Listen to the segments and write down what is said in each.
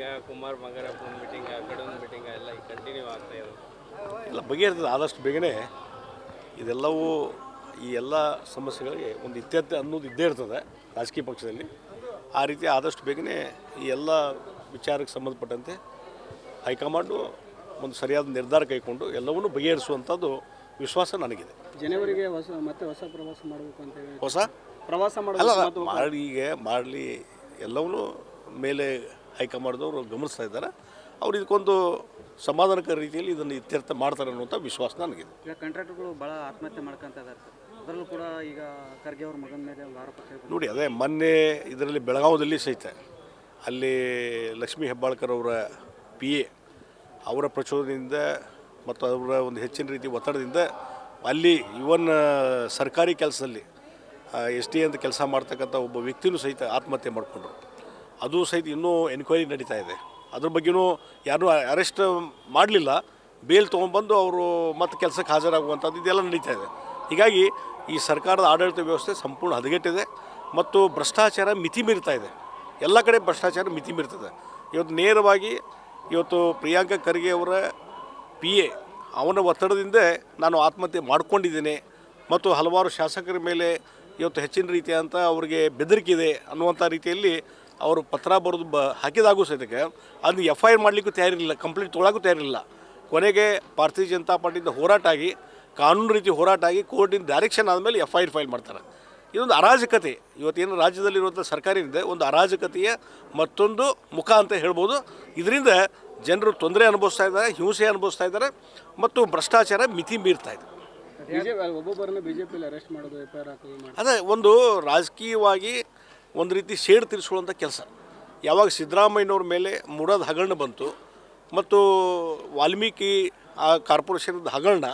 Meeting Kumar Bangarappa meeting meeting ಆ ಕಡೆ ಒಂದು ಮೀಟಿಂಗ ಎಲ್ಲ ಈಗ ಕಂಟಿನ್ಯೂ ಆಗ್ತಾ ಇರೋದು. ಎಲ್ಲ ಬಗೆಹರಿತದೆ. ಆದಷ್ಟು ಬೇಗನೆ ಇದೆಲ್ಲವೂ ಈ ಎಲ್ಲ ಸಮಸ್ಯೆಗಳಿಗೆ ಒಂದು ಇತ್ಯರ್ಥ ಅನ್ನೋದು ಇದ್ದೇ ಇರ್ತದೆ ರಾಜಕೀಯ ಪಕ್ಷದಲ್ಲಿ. ಆ ರೀತಿ ಆದಷ್ಟು ಬೇಗನೆ ಈ ಎಲ್ಲ ವಿಚಾರಕ್ಕೆ ಸಂಬಂಧಪಟ್ಟಂತೆ ಹೈಕಮಾಂಡು ಒಂದು ಸರಿಯಾದ ನಿರ್ಧಾರ ಕೈಗೊಂಡು ಎಲ್ಲವನ್ನೂ ಬಗೆಹರಿಸುವಂಥದ್ದು ವಿಶ್ವಾಸ ನನಗಿದೆ. ಜನವರಿಗೆ ಹೊಸ ಮತ್ತೆ ಹೊಸ ಪ್ರವಾಸ ಮಾಡಬೇಕು ಅಂತ ಹೇಳಿ. ಹೊಸ? ಪ್ರವಾಸ ಮಾಡಲ್ಲ ಮಾಡಲಿ ಮಾಡಿ ಈಗ ಮಾಡಲಿ ಎಲ್ಲವನ್ನೂ ಮೇಲೆ ಹೈಕಮಾಂಡ್ದವರು ಗಮನಿಸ್ತಾ ಇದ್ದಾರೆ. ಅವ್ರು ಇದಕ್ಕೊಂದು ಸಮಾಧಾನಕರ ರೀತಿಯಲ್ಲಿ ಇದನ್ನು ಇತ್ಯರ್ಥ ಮಾಡ್ತಾರೆ ಅನ್ನುವಂಥ ವಿಶ್ವಾಸ ನನಗಿದೆ. ಈಗ ಕಾಂಟ್ರಾಕ್ಟ್ಗಳು ಭಾಳ ಆತ್ಮಹತ್ಯೆ ಮಾಡ್ಕೊಂತ ಇದ್ದಾರೆ ಅದರಲ್ಲೂ ಕೂಡ ಈಗ ಖರ್ಗೆ ಅವ್ರ ಮಗನ ಮೇಲೆ ಒಂದು ಆರೋಪ ನೋಡಿ ಅದೇ ಮೊನ್ನೆ ಇದರಲ್ಲಿ ಬೆಳಗಾವದಲ್ಲಿ ಸಹಿತ ಅಲ್ಲಿ ಲಕ್ಷ್ಮೀ ಹೆಬ್ಬಾಳ್ಕರ್ ಅವರ ಪಿ ಎ ಅವರ ಪ್ರಚೋದನೆಯಿಂದ ಮತ್ತು ಅವರ ಒಂದು ಹೆಚ್ಚಿನ ರೀತಿ ಒತ್ತಡದಿಂದ ಅಲ್ಲಿ ಇವನ್ ಸರ್ಕಾರಿ ಕೆಲಸದಲ್ಲಿ ಎಸ್ ಟಿ ಅಂತ ಕೆಲಸ ಮಾಡ್ತಕ್ಕಂಥ ಒಬ್ಬ ವ್ಯಕ್ತಿನೂ ಸಹಿತ ಆತ್ಮಹತ್ಯೆ ಮಾಡಿಕೊಂಡ್ರು. ಅದು ಸಹಿತ ಇನ್ನೂ ಎನ್ಕ್ವೈರಿ ನಡೀತಾ ಇದೆ. ಅದ್ರ ಬಗ್ಗೆನೂ ಯಾರೂ ಅರೆಸ್ಟ್ ಮಾಡಲಿಲ್ಲ. ಬೇಲ್ ತೊಗೊಂಡ್ಬಂದು ಅವರು ಮತ್ತೆ ಕೆಲಸಕ್ಕೆ ಹಾಜರಾಗುವಂಥದ್ದು ಇದೆಲ್ಲ ನಡೀತಾ ಇದೆ. ಹೀಗಾಗಿ ಈ ಸರ್ಕಾರದ ಆಡಳಿತ ವ್ಯವಸ್ಥೆ ಸಂಪೂರ್ಣ ಹದಗೆಟ್ಟಿದೆ ಮತ್ತು ಭ್ರಷ್ಟಾಚಾರ ಮಿತಿ ಮೀರ್ತಾ ಇದೆ. ಎಲ್ಲ ಕಡೆ ಭ್ರಷ್ಟಾಚಾರ ಮಿತಿ ಮೀರ್ತದೆ. ಇವತ್ತು ನೇರವಾಗಿ ಇವತ್ತು ಪ್ರಿಯಾಂಕ ಖರ್ಗೆ ಅವರ ಪಿ ಎ ಅವನ ಒತ್ತಡದಿಂದ ನಾನು ಆತ್ಮಹತ್ಯೆ ಮಾಡಿಕೊಂಡಿದ್ದೇನೆ ಮತ್ತು ಹಲವಾರು ಶಾಸಕರ ಮೇಲೆ ಇವತ್ತು ಹೆಚ್ಚಿನ ರೀತಿಯಾದಂಥ ಅವರಿಗೆ ಬೆದರಿಕಿದೆ ಅನ್ನುವಂಥ ರೀತಿಯಲ್ಲಿ ಅವರು ಪತ್ರ ಬರೆದು ಬ ಹಾಕಿದಾಗೂ ಸಹಿತಕ್ಕೆ ಅದನ್ನ ಎಫ್ ಐ ಆರ್ ಮಾಡಲಿಕ್ಕೂ ತಯಾರಿರಲಿಲ್ಲ ಕಂಪ್ಲೇಂಟ್ ತೊಗೊಳಕ್ಕೂ ತಯಾರಿರಲಿಲ್ಲ. ಕೊನೆಗೆ ಭಾರತೀಯ ಜನತಾ ಪಾರ್ಟಿಯಿಂದ ಹೋರಾಟ ಆಗಿ ಕಾನೂನು ರೀತಿ ಹೋರಾಟ ಆಗಿ ಕೋರ್ಟಿನ ಡೈರೆಕ್ಷನ್ ಆದಮೇಲೆ ಎಫ್ ಐ ಆರ್ ಫೈಲ್ ಮಾಡ್ತಾರೆ. ಇದೊಂದು ಅರಾಜಕತೆ. ಇವತ್ತೇನು ರಾಜ್ಯದಲ್ಲಿರುವಂಥ ಸರ್ಕಾರದಿಂದ ಒಂದು ಅರಾಜಕತೆಯ ಮತ್ತೊಂದು ಮುಖ ಅಂತ ಹೇಳ್ಬೋದು. ಇದರಿಂದ ಜನರು ತೊಂದರೆ ಅನುಭವಿಸ್ತಾ ಇದ್ದಾರೆ ಹಿಂಸೆ ಅನುಭವಿಸ್ತಾ ಇದ್ದಾರೆ ಮತ್ತು ಭ್ರಷ್ಟಾಚಾರ ಮಿತಿ ಮೀರ್ತಾ ಇದೆ. ಅದೇ ಒಂದು ರಾಜಕೀಯವಾಗಿ ಒಂದು ರೀತಿ ಸೇಡು ತೀರಿಸ್ಕೊಳ್ಳುವಂಥ ಕೆಲಸ. ಯಾವಾಗ ಸಿದ್ದರಾಮಯ್ಯನವ್ರ ಮೇಲೆ ಮುರದ ಹಗರಣ ಬಂತು ಮತ್ತು ವಾಲ್ಮೀಕಿ ಆ ಕಾರ್ಪೊರೇಷನ್ದ ಹಗರಣ,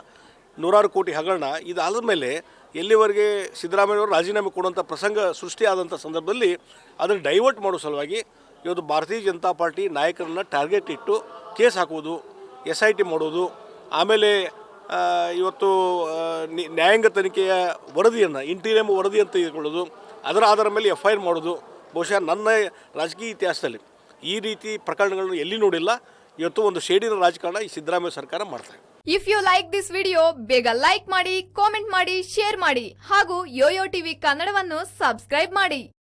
ನೂರಾರು ಕೋಟಿ ಹಗರಣ, ಇದಾದ ಮೇಲೆ ಎಲ್ಲಿವರೆಗೆ ಸಿದ್ದರಾಮಯ್ಯವರು ರಾಜೀನಾಮೆ ಕೊಡುವಂಥ ಪ್ರಸಂಗ ಸೃಷ್ಟಿಯಾದಂಥ ಸಂದರ್ಭದಲ್ಲಿ ಅದನ್ನು ಡೈವರ್ಟ್ ಮಾಡೋ ಸಲುವಾಗಿ ಇವತ್ತು ಭಾರತೀಯ ಜನತಾ ಪಾರ್ಟಿ ನಾಯಕರನ್ನ ಟಾರ್ಗೆಟ್ ಇಟ್ಟು ಕೇಸ್ ಹಾಕೋದು ಎಸ್ ಐ ಟಿ ಮಾಡೋದು ಆಮೇಲೆ ಇವತ್ತು ನ್ಯಾಯಾಂಗ ತನಿಖೆಯ ವರದಿಯನ್ನು ಇಂಟೀರಿಯಂ ವರದಿ ಅಂತ ತೆಗೆದುಕೊಳ್ಳೋದು ಅದರ ಆಧಾರ ಮೇಲೆ ಎಫ್ ಐ ಮಾಡೋದು, ಬಹುಶಃ ನನ್ನ ರಾಜಕೀಯ ಇತಿಹಾಸದಲ್ಲಿ ಈ ರೀತಿ ಪ್ರಕರಣಗಳನ್ನು ಎಲ್ಲಿ ನೋಡಿಲ್ಲ, ಇವತ್ತು ಒಂದು ಶೇಡಿನ ರಾಜಕಾರಣ ಈ ಸಿದ್ದರಾಮಯ್ಯ ಸರ್ಕಾರ ಮಾಡ್ತಾರೆ if you like this video ಬೇಗ ಲೈಕ್ ಮಾಡಿ ಕಾಮೆಂಟ್ ಮಾಡಿ ಶೇರ್ ಮಾಡಿ, ಹಾಗೂ ಯೋಯೋ ಟಿವಿ ಕನ್ನಡವನ್ನು ಸಬ್ಸ್ಕ್ರೈಬ್ ಮಾಡಿ.